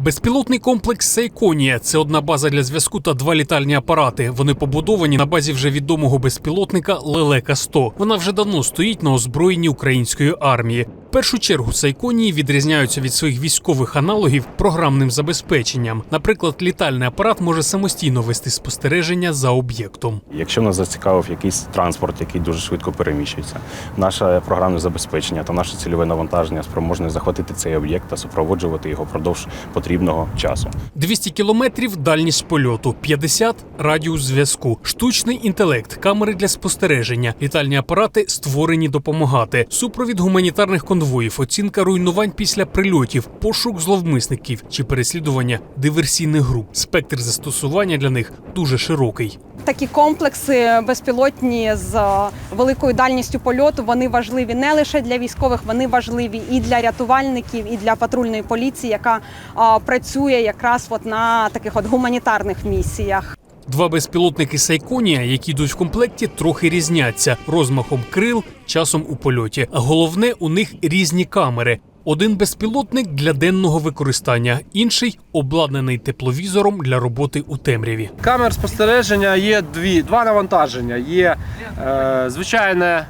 Безпілотний комплекс Сейконія це одна база для зв'язку та два літальні апарати. Вони побудовані на базі вже відомого безпілотника Лелека 100 Вона вже давно стоїть на озброєнні української армії. В першу чергу Сайконії відрізняються від своїх військових аналогів програмним забезпеченням. Наприклад, літальний апарат може самостійно вести спостереження за об'єктом. Якщо нас зацікавив якийсь транспорт, який дуже швидко переміщується, наше програмне забезпечення та наше цільове навантаження спроможне захватити цей об'єкт та супроводжувати його впродовж потрібного часу. 200 кілометрів дальність польоту, 50 – радіус зв'язку, штучний інтелект, камери для спостереження, літальні апарати створені допомагати, супровід гуманітарних конвоїв, оцінка руйнувань після прильотів, пошук зловмисників чи переслідування диверсійних груп. Спектр застосування для них дуже широкий. Такі комплекси безпілотні з е, великою дальністю польоту вони важливі не лише для військових, вони важливі і для рятувальників, і для патрульної поліції, яка а, працює якраз от на таких от гуманітарних місіях. Два безпілотники Сайконія, які йдуть в комплекті, трохи різняться розмахом крил, часом у польоті. Головне, у них різні камери. Один безпілотник для денного використання, інший обладнаний тепловізором для роботи у темряві. Камер спостереження є дві, два навантаження. Є е, звичайне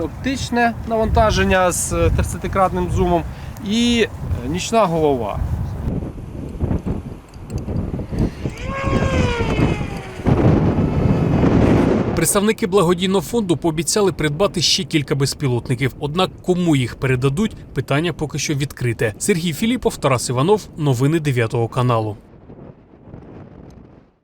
оптичне навантаження з 30-кратним зумом і е, нічна голова. Представники благодійного фонду пообіцяли придбати ще кілька безпілотників. Однак кому їх передадуть, питання поки що відкрите. Сергій Філіпов, Тарас Іванов, новини 9 каналу.